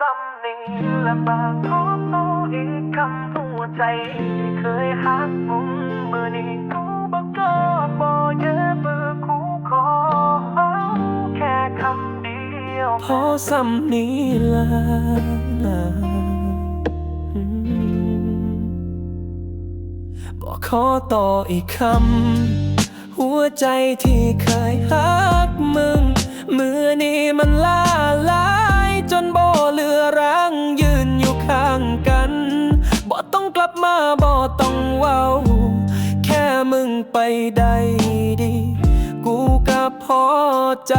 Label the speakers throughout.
Speaker 1: ซ้ำนี่และบางขอโตอีกคำหัวใจที่เคยหักมุมมือนี้กูบอกก็บอกเยอะเบอร์คูขอแค่คำเดียว
Speaker 2: พอซ้ำนี้ละบอกขอต่ออีกคำ หัวใจที่เคยฮักมึง มือนี้มันล่าลา จนโบเหลือแรงยืนอยู่ข้างกันบ่ต้องกลับมาบ่ต้องเว้า แค่มึงไปได้ดี กูก็พอใจ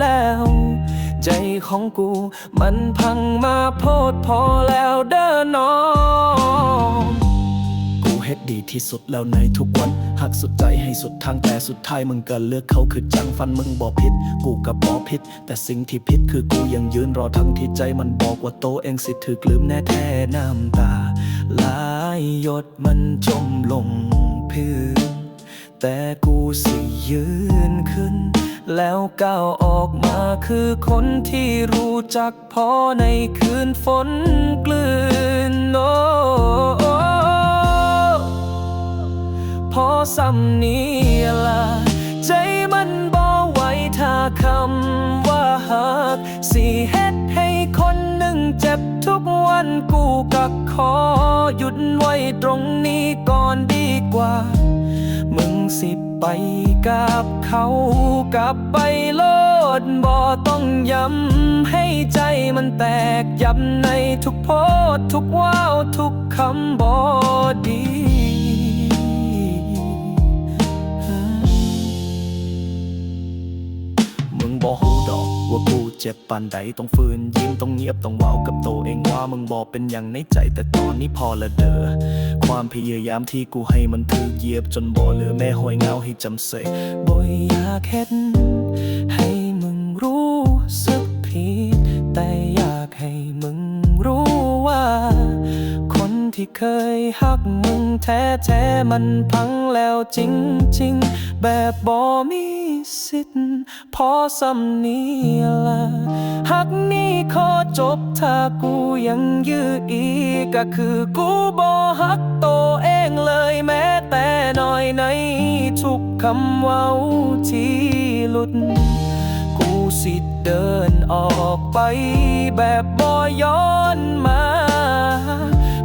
Speaker 2: แล้ว ใจของกูมันพังมาโพดพอแล้วเด้อน้องกูเฮ็ดดีที่สุดแล้วในทุกวันหักสุดใจให้สุดทางแต่สุดท้ายมึงก็เลือกเขาคือจังฟันมึงบอกผิด กูก็บ อกผิดแต่สิ่งที่ผิดคือกูยังยืนรอทั้งที่ใจมันบอกว่าโตเองสิถือกลืมแน่แท้น้ำตาหลายหยดมันจมลงพื้น แต่กูสิยืนขึ้น แล้วก้าวออกมาคือคนที่รู้จักพอในคืนฝนกลืนโอ้พอซ้ำนี้ละ เจ็บทุกวันกูก็ขอหยุดไว้ตรงนี้ก่อนดีกว่า มึงสิไปกับเขากลับไปโลดบ่ต้องย้ำให้ใจมันแตกยับในทุกโพสทุกว้าวทุกคำบอดี เจ็บปานใดต้องฝืนยิ้มต้องเงียบต้องเว้ากับตัวเองว่ามึงบอกเป็นอย่างในใจแต่ตอนนี้พอละเด้อความพยายามที่กูให้มันถูกเยียบจนบ่เหลือแม่หอยเงาให้จำเสยบ่อยากเห็นให้มึงรู้สึกผิดแต่อยากให้มึงรู้ว่า คนที่เคยฮักมึงแท้แท้ๆมันพังแล้วจริงๆ แบบบ่มี สิทธิ์พอสำนีละฮักนี้ขอจบถ้ากูยังยื้ออีกก็คือกูบ่ฮักโตเองเลยแม้แต่น้อยในทุกคำเว้าที่หลุด กูสิเดินออกไปแบบบ่ย้อนมา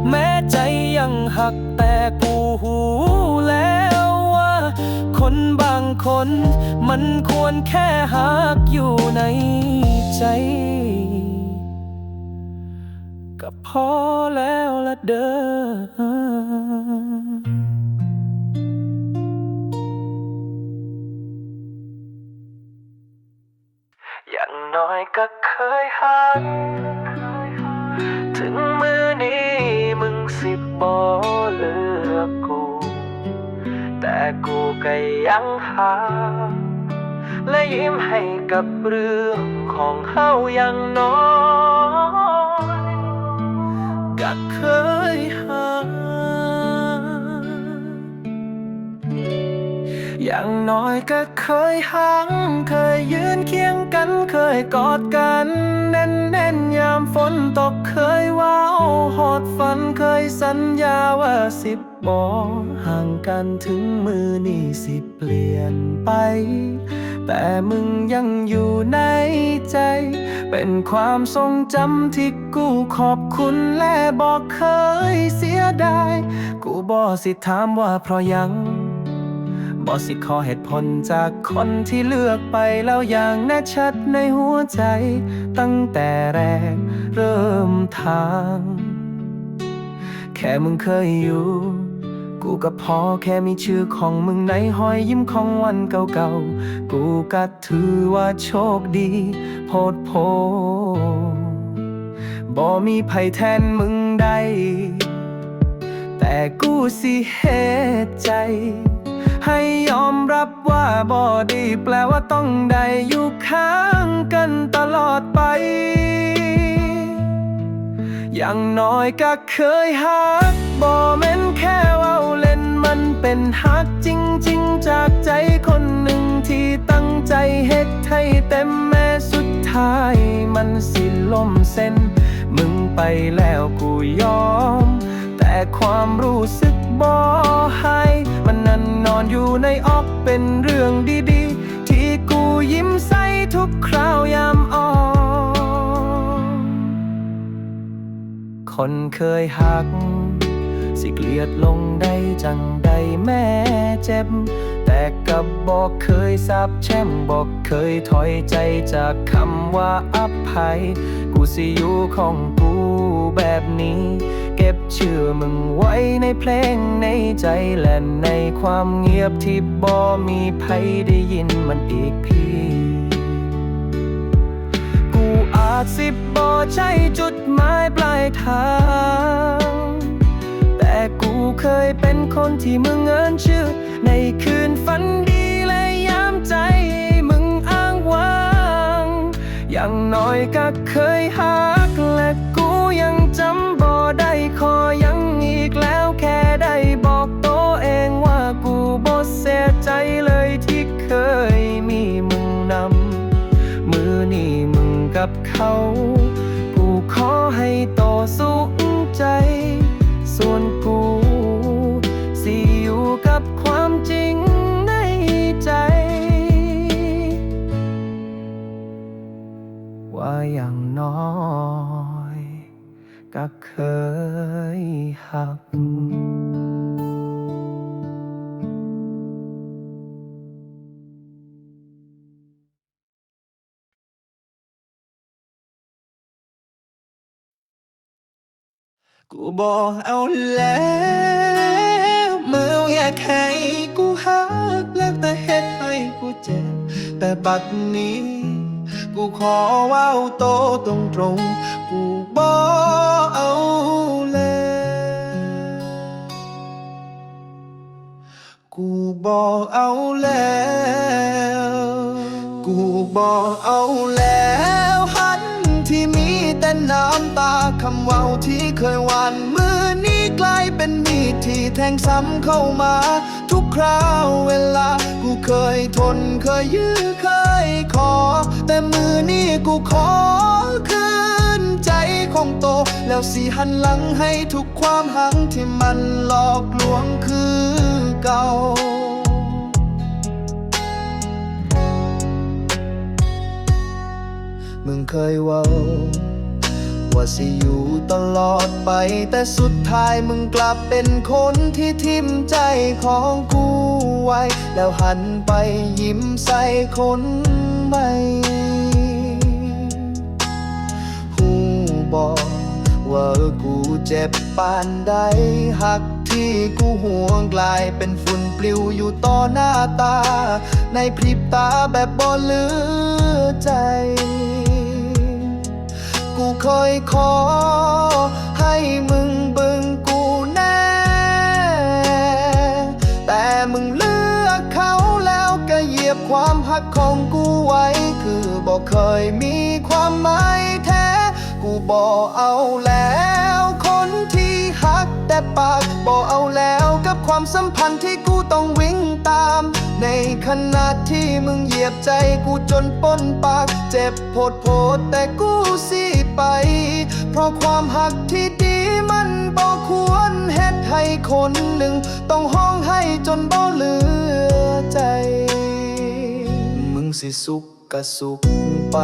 Speaker 2: แม้ใจยังหัก น มันควรแค่หักอยู่ในใจ ก็พอแล้วละเด้อ
Speaker 1: อย่างน้อยก็เคยหัก ถึงมือนี้มึงสิบ่เลือก กูก็ยังหักและยิ้มให้กับเรื่องของเฮาอย่างน้อยก็เคยหักอย่างน้อยก็เคยหัง เคยยืนเคียงกันเคยกอดกันแน่นแน่นยามฝนตกเคยว้าวหอดฝันเคยสัญญาว่าสิบ บ่ห่างกันถึงมือนี่สิเปลี่ยนไป แต่มึงยังอยู่ในใจ เป็นความทรงจำที่กูขอบคุณและบอกเคยเสียดายกูบอกสิถามว่าเพราะยังบอกสิขอเหตุผลจากคนที่เลือกไปแล้วอย่างแน่ชัดในหัวใจ ตั้งแต่แรกเริ่มทาง แค่มึงเคยอยู่ กูก็พอแค่มีชื่อของมึงในหอยยิ้มของวันเก่าๆ กูก็ถือว่าโชคดี โพดโพบ่มีไผแทนมึงได้แต่กูสิเหตุใจ ให้ยอมรับว่าบอดีแปลว่าต้องได้อยู่ข้างกันตลอดไปอย่างน้อยก็เคยหัก บ่แม่นแค่ว่าเล่นมันเป็นหักจริง ๆ จากใจคนหนึ่งที่ตั้งใจเฮ็ดให้เต็มแม้สุดท้ายมันสิล่มเส้น มึงไปแล้วกูยอม แต่ความรู้สึกบ่ให้มันนั้นนอนอยู่ในออกเป็นเรื่องดีๆ ที่กูยิ้มใส่ทุกคราวยามอ่อนคนเคยหัก สิเกลียดลงได้จังใดแม่เจ็บ แต่กับบอกเคยสาบแช่มบอกเคยถอยใจจากคำว่าอภัย กูสิอยู่ของกูแบบนี้ เก็บชื่อมึงไว้ในเพลงในใจและในความเงียบที่บ่มีใครได้ยินมันอีกพี่กูอาจสิบบ่ใช่จุดหมายปลายทาง กูเคยเป็นคนที่มึงเอินชื่อ ในคืนฝันดีและยามใจมึงอ้างว้างอย่างน้อยก็เคยหักและกูยังจำบ่ได้ขอยังอีกแล้วแค่ได้บอกตัวเองว่ากูบ่เสียใจเลยที่เคยมีมึงนำมือนี่มึงกับเขา กูบอกเอา
Speaker 3: แล้วเมื่ออยากให้กูหักแล้วแต่เฮ็ดให้กูเจ็บแต่บัดนี้ กูขอว้าโตตรงตรงกูบอกเอาแล้วกูบอกเอาแล้ว กูบอกเอาแล้วำตาคำเว้าที่เคยหวานมือนี้กลายเป็นมีดที่แทงซ้ำเข้ามา ทุกคราวเวลา กูเคยทนเคยยื้อเคยขอ แต่มือนี้กูขอคืนใจของโต แล้วสิหันหลังให้ทุกความหังที่มันหลอกลวงคือเก่ามึงเคยว่า ว่าสิอยู่ตลอดไป แต่สุดท้ายมึงกลับเป็นคนที่ทิมใจของกูไว้ แล้วหันไปยิ้มใส่คนใหม่หูบอกว่ากูเจ็บปานใดหักที่กูห่วงกลายเป็นฝุ่นปลิวอยู่ต่อหน้าตา ในพริบตาแบบบ่เลือใจ กูเคยขอ ให้มึงบึงกูแน่ แต่มึงเลือกเขาแล้วก็เหยียบความหักของกูไว้ คือบอกเคยมีความหมายแท้ กูบอกเอาแล้วคนที่หักแต่ปากบอกเอาแล้วกับความสัมพันธ์ที่กูต้องวิ่งตาม ในขณะที่มึงเหยียบใจกูจนป้นปาก เจ็บโพดโพดแต่กูสิ ไป เพราะความหักที่ดีมันบ่ควรเฮ็ดให้คนหนึ่ง ต้องห้องให้จนบ่เหลือใจ มึงสิสุขก็สุขไป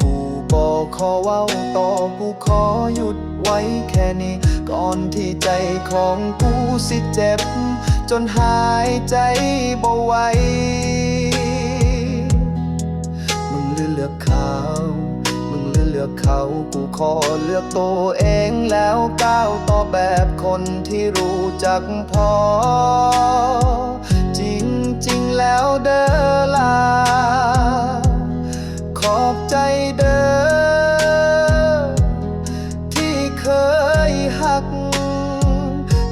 Speaker 3: กูบอกขอเว้าต่อกูขอหยุดไว้แค่นี้ ก่อนที่ใจของกูสิเจ็บ จนหายใจบ่ไหวมึงเลือกเลือกขา อกเลือกเขากูขอเลือกตัวเองแล้วก้าวต่อแบบคนที่รู้จักพอ จริงๆแล้วเด้อล่ะขอบใจเด้อที่เคยหัก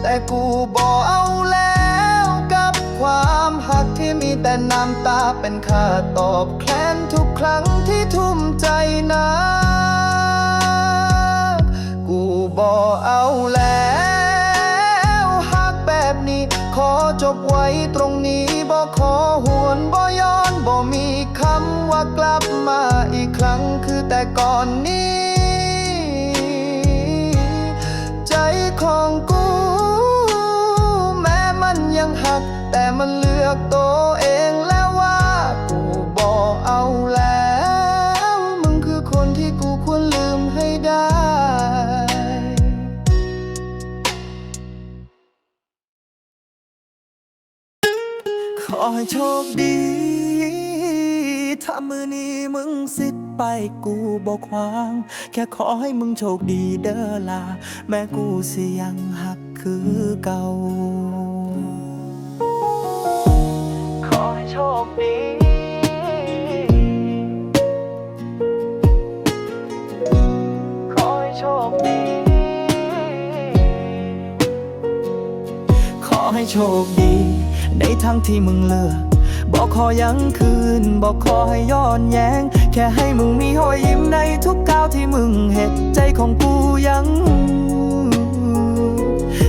Speaker 3: แต่กูบอกเอาแล้วกับความหักที่มีแต่น้ำตาเป็นค่าตอบแทนทุกครั้งที่ทุ่มใจนะ บไว้ตรงนี้บ่ขอหวนบ่ย้อนบ่มีคำว่ากลับมาอีกครั้งคือแต่ก่อน ให้
Speaker 1: โชคดี ถ้ามือนี้มึงสิทธิ์ไปกูบอกควาง แค่ขอให้มึงโชคดีเด้อลา แม้กูสิยังหักคือเก่า ขอให้โชคดี ขอให้โชคดี ขอให้โชคดี ในทางที่มึงเลือกบอกขอยังคืน บอกขอให้ย้อนแย้ง แค่ให้มึงมีหอยยิ้มในทุกก้าวที่มึงเห็ดใจของกูยัง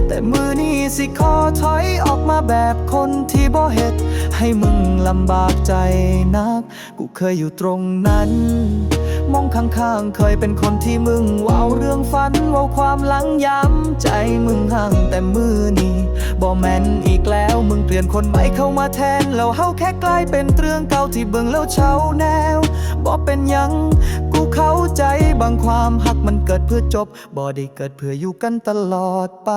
Speaker 1: แต่มือนี้สิขอถอยออกมาแบบคนที่บ่เห็ดให้มึงลำบากใจนัก กูเคยอยู่ตรงนั้น มองข้างๆ เคยเป็นคนที่มึงว้าวเรื่องฝันว้าวความหลังย้ำใจมึงห่างแต่มือนี้บ่แม่นอีกแล้วมึงเปลี่ยนคนใหม่เข้ามาแทนแล้วเฮาแค่กลายเป็นเรื่องเก่าที่เบิ่งแล้วเช้าแนวบ่เป็นยังกูเข้าใจบางความหักมันเกิดเพื่อจบบ่ได้เกิดเพื่ออยู่กันตลอดไป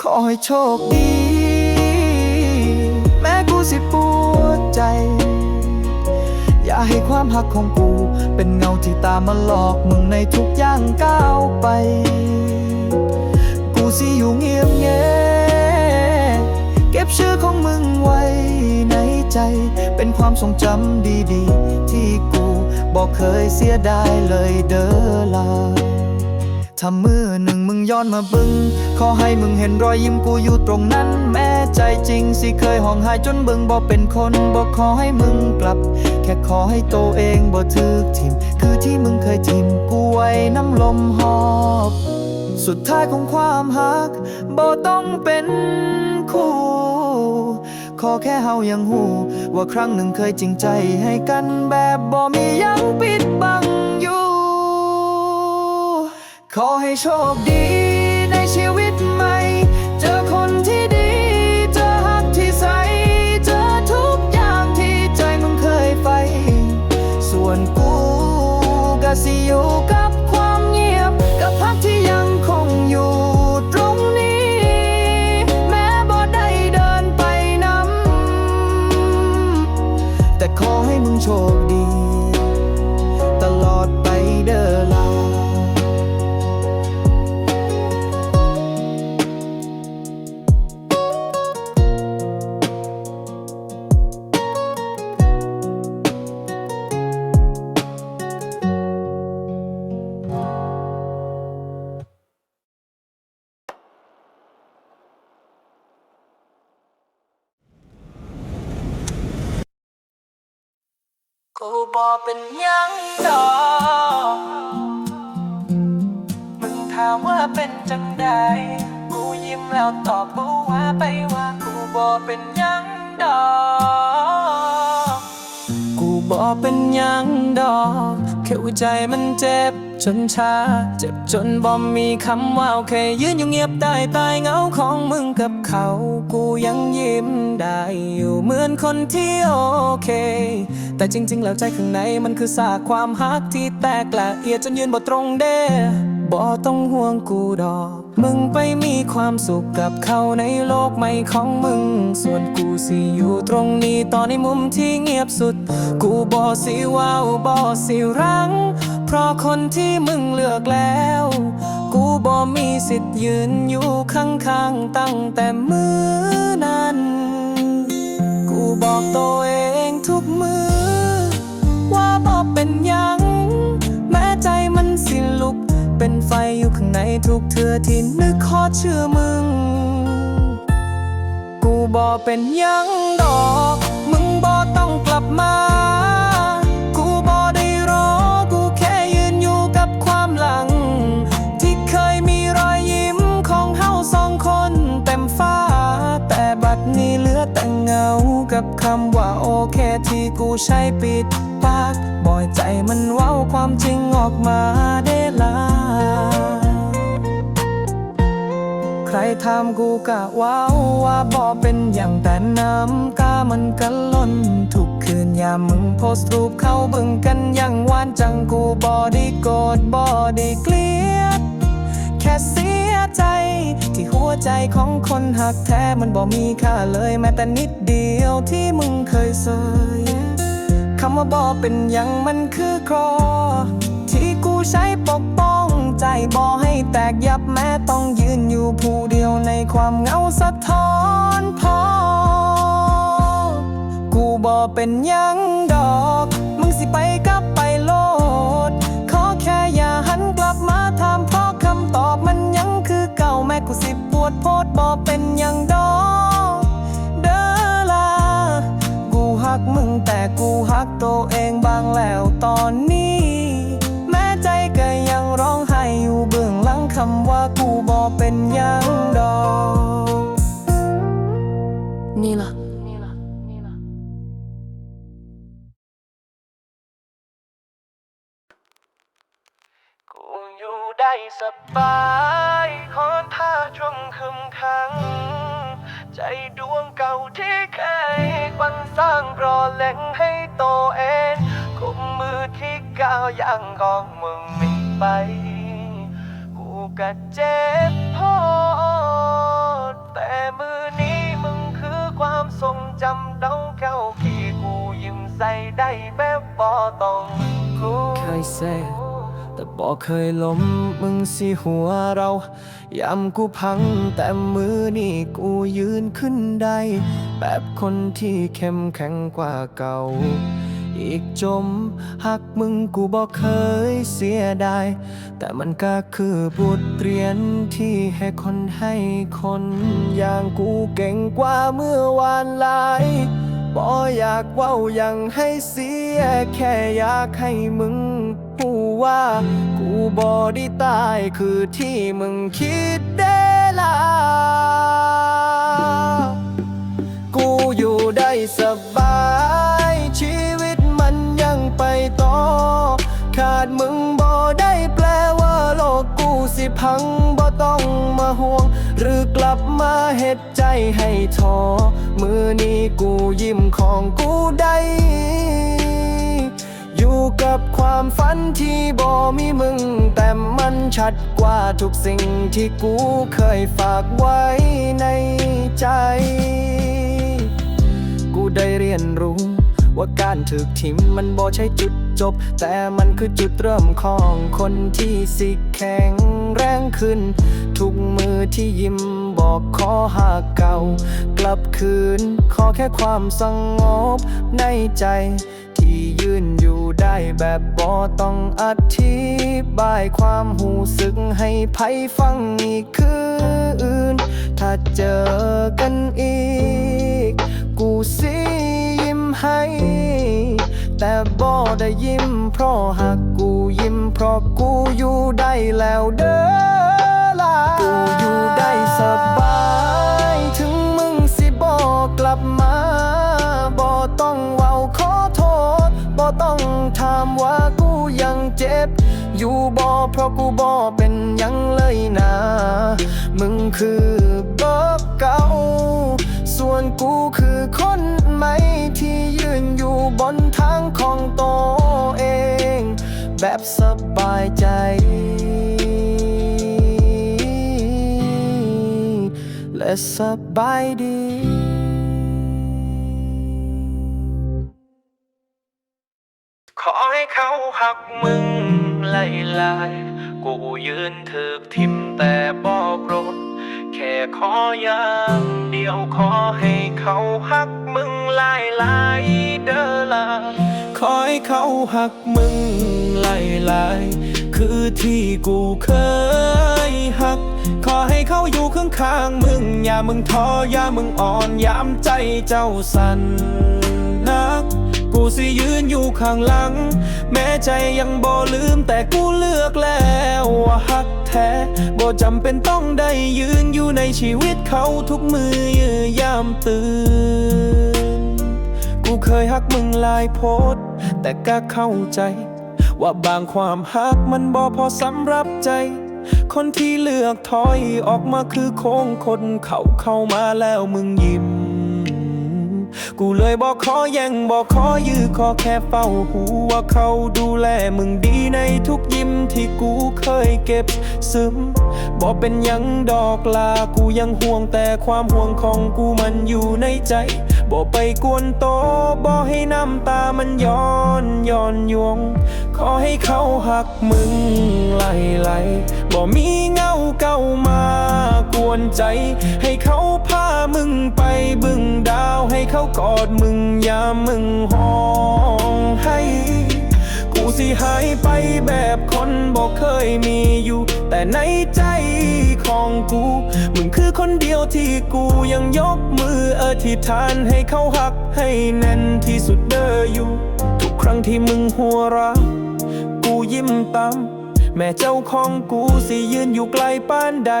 Speaker 1: ขอให้โชคดี แม้กูสิปวดใจ อย่าให้ความหักของกู เป็นเงาที่ตามมาหลอกมึงในทุกอย่างก้าวไป กูสิอยู่เงียบเงียเก็บชื่อของมึงไว้ในใจ เป็นความทรงจำดีๆ ที่กูบอกเคยเสียดายเลยเด้อลาถ้ามือหนึ่งมึงย้อนมาบึง ขอให้มึงเห็นรอยยิ้มกูอยู่ตรงนั้นแม้ ใจจริงสิเคยห้องหายจนบึงบอกเป็นคนบอกขอให้มึงกลับ แค่ขอให้โตเองบ่ถึกทิม คือที่มึงเคยทิมกูไว้น้ำลมหอบสุดท้ายของความหักบ่ต้องเป็นคู่ ขอแค่เฮายังหูว่าครั้งหนึ่งเคยจริงใจให้กันแบบบ่มียังปิดบังอยู่ ขอให้โชคดีในชีวิตใหม่ กูบอกเป็นยังดอกมึงถามว่าเป็นจังใดกูยิ้มแล้วตอบกูว่าไปว่ากูบอกเป็นยังดอกกูบอกเป็นยังดอกแค่หัวใจมันเจ็บ จนชา เจ็บจนบ่มีคำว่าโอเค ยืนอยู่เงียบต้ใต้เงาของมึงกับเขา กูยังยิ้มได้อยู่เหมือนคนที่โอเค แต่จริง ๆ แล้วใจข้างในมันคือซากความฮักที่แตกละเอียดจนยืนบ่ตรงเด้บ่ต้องห่วงกูดอก มึงไปมีความสุขกับเขาในโลกใหม่ของมึง ส่วนกูสิอยู่ตรงนี้ตอนในมุมที่เงียบสุด กูบ่สิว้าวบ่สิรั้ง เพราะคนที่มึงเลือกแล้ว กูบ่มีสิทธิ์ยืนอยู่ข้างๆตั้งแต่มือนั้น กูบอกตัวเองทุกมือ ว่าบ่เป็นยัง แม้ใจมันสิลุก เป็นไฟอยู่ข้างในทุกเทือที่นึกขอชื่อมึง กูบ่เป็นยังดอก มึงบ่ต้องกลับมา กับคำว่าโอเคที่กูใช้ปิดปาก บ่อยใจมันเว้าความจริงออกมาได้ลาใครทำกูกะว้าวว่าบ่เป็นอย่างแต่น้ำตามันก็ล้น ทุกคืนยามมึงโพสต์รูปเข้าบึงกันอยังหวานจังกูบอดีโกรธบอดีเกลียดแค่เสีย ใจ ที่หัวใจของคนหักแท้มันบ่มีค่าเลยแม้แต่นิดเดียวที่มึงเคยเสยคำว่าบ่เป็นยังมันคือครอ ที่กูใช้ปกป้องใจบ่ให้แตกยับแม้ต้องยืนอยู่ผู้เดียวในความเหงาสะท้อนพอ กูบ่เป็นยังดอก มึงสิไปกับไปโลด ขอแค่อย่าหันกลับมาถามเพราะคำตอบมัน ม้กูสิปวดโพดบ่เป็นหยังดอกเด้อล่ะกูหักมึงแต่กูหักตัวเองบ้างแล้วตอนนี้ แม้ใจก็ยังร้องไห้อยู่เบื้องหลังคำว่ากูบ่เป็นหยังดอกนี่ล่ะนี่ล่ะนี่ล่ะกูอยู่ได้สบายคอน ช่วงคึมขัง ใจดวงเก่าที่เคยปันสร้างรอเล็งให้โตเองกุมมือที่ก้าวย่างของมึงไม่ไป กูก็เจ็บพอดแต่มือนี้มึงคือความทรงจำเดาเก่าที่กูยิ้มใส่ได้แบบบ่ต้องกูเคยเซ แต่บอกเคยล้มมึงสิหัวเรายำกูพังแต่มือนี่กูยืนขึ้นได้ แบบคนที่เข้มแข็งกว่าเก่า อีกจมหักมึงกูบอกเคยเสียดายแต่มันก็คือบทเรียนที่ให้คนให้คน อย่างกูเก่งกว่าเมื่อวานหลายบ่อยากเว้ายังให้เสียแค่อยากให้มึง พูว่า กูบ่ได้ตายคือที่มึงคิดได้ล่ะกูอยู่ได้สบาย ชีวิตมันยังไปต่อ ขาดมึงบ่ได้แปลว่าโลกกูสิพังบ่ต้องมาห่วง หรือกลับมาเฮ็ดใจให้ท้อมือนี้กูยิ้มของกูได้ กับความฝันที่บ่มีมึง แต่มันชัดกว่าทุกสิ่งที่กูเคยฝากไว้ในใจ กูได้เรียนรู้ว่าการถึกทิมมันบ่ใช่จุดจบ แต่มันคือจุดเริ่มของคนที่สิแข็งแรงขึ้น ทุกมือที่ยิ้มบอกขอหากเก่า กลับคืน ขอแค่ความสงบในใจที่ยืน ได้แบบบ่ต้องอธิบายความหูสึกให้ไผฟังอีกคืน ถ้าเจอกันอีก กูสิยิ้มให้ แต่บ่ได้ยิ้มเพราะหักกูยิ้มเพราะกูอยู่ได้แล้วเด้อล่ะกูอยู่ได้สบาย ถึงมึงสิบ่กลับ ถามว่ากูยังเจ็บ อยู่บ่เพราะกูบ่เป็นยังเลยนะ มึงคือเบิกเก่า ส่วนกูคือคนใหม่ที่ยืนอยู่บนทางของตัวเอง แบบสบายใจและสบายดี หักมึงไล่ลายกูยืนถึกทิมแต่บอกรถแค่ขออย่างเดียวขอให้เขาหักมึงไล่ลายเด้อละขอให้เขาหักมึงไล่ลายคือที่กูเคยหัก ขอให้เขาอยู่ข้างๆมึง อย่ามึงท้ออย่ามึงอ่อนยามใจเจ้าสั่นนัก กูสิยืนอยู่ข้างหลัง แม้ใจยังบ่ลืมแต่กูเลือกแล้วว่าฮักแท้บ่จำเป็นต้องได้ยืนอยู่ในชีวิตเขาทุกมือยือยามตื่น กูเคยฮักมึงหลายโพสต์แต่ก็เข้าใจ ว่าบางความฮักมันบ่พอสำหรับใจคนที่เลือกถอยออกมาคือโค้งคนเขาเข้ามาแล้วมึงยิ้ม กูเลยบอกขอแย่งบอกขอยื้อขอแค่เฝ้าหูว่าเขาดูแลมึงดีในทุกยิ้มที่กูเคยเก็บซึมบอกเป็นยังดอกลากูยังห่วงแต่ความห่วงของกูมันอยู่ในใจ บอกไปกวนโตบอกให้น้ำตามันย้อนย้อนยวง ขอให้เขาหักมึงไหลไหลบอกมีเงาเก่ามากวนใจ ให้เขาพามึงไปบึงดาวให้เขากอดมึงยามมึงห้องให้ กูสิหายไปแบบคนบอก ยมีอยู่ แต่ในใจของกู มึงคือคนเดียวที่กูยังยกมืออธิษฐานให้เขาหักให้แน่นที่สุดเด้ออยู่ ทุกครั้งที่มึงหัวเราะกูยิ้มตามแม่เจ้าของกูสิยืนอยู่ไกลป้านใด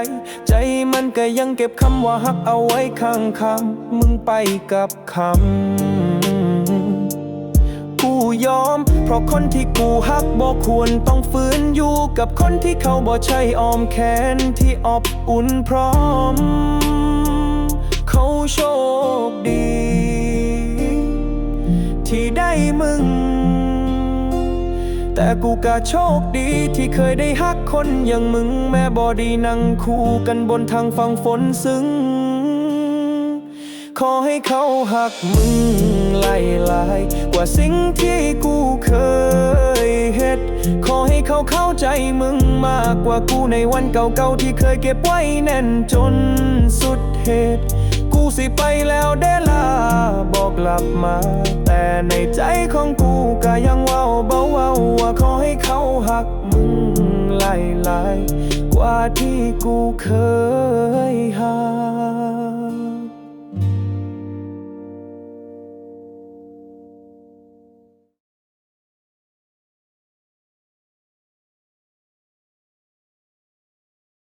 Speaker 1: ใจมันก็ยังเก็บคำว่าฮักเอาไว้ข้างคำมึงไปกับคำ ยอม เพราะคนที่กูฮักบ่ควรต้องฝืนอยู่กับคนที่เขาบ่ใช่อ้อมแขนที่อบอุ่นพร้อม เขาโชคดี ที่ได้มึง แต่กูก็โชคดีที่เคยได้ฮักคนอย่างมึง แม่บอดีนั่งคู่กันบนทางฟังฝนซึ้ง ขอให้เขาหักมึงไล่ลายกว่าสิ่งที่กูเคยเฮ็ด ขอให้เขาเข้าใจมึงมากกว่ากูในวันเก่าๆที่เคยเก็บไว้แน่นจนสุดเหตุ กูสิไปแล้วได้ลาบอกกลับมา แต่ในใจของกูก็ยังเว้าเบาๆว่าขอให้เขาหักมึงไล่ลายกว่าที่กูเคย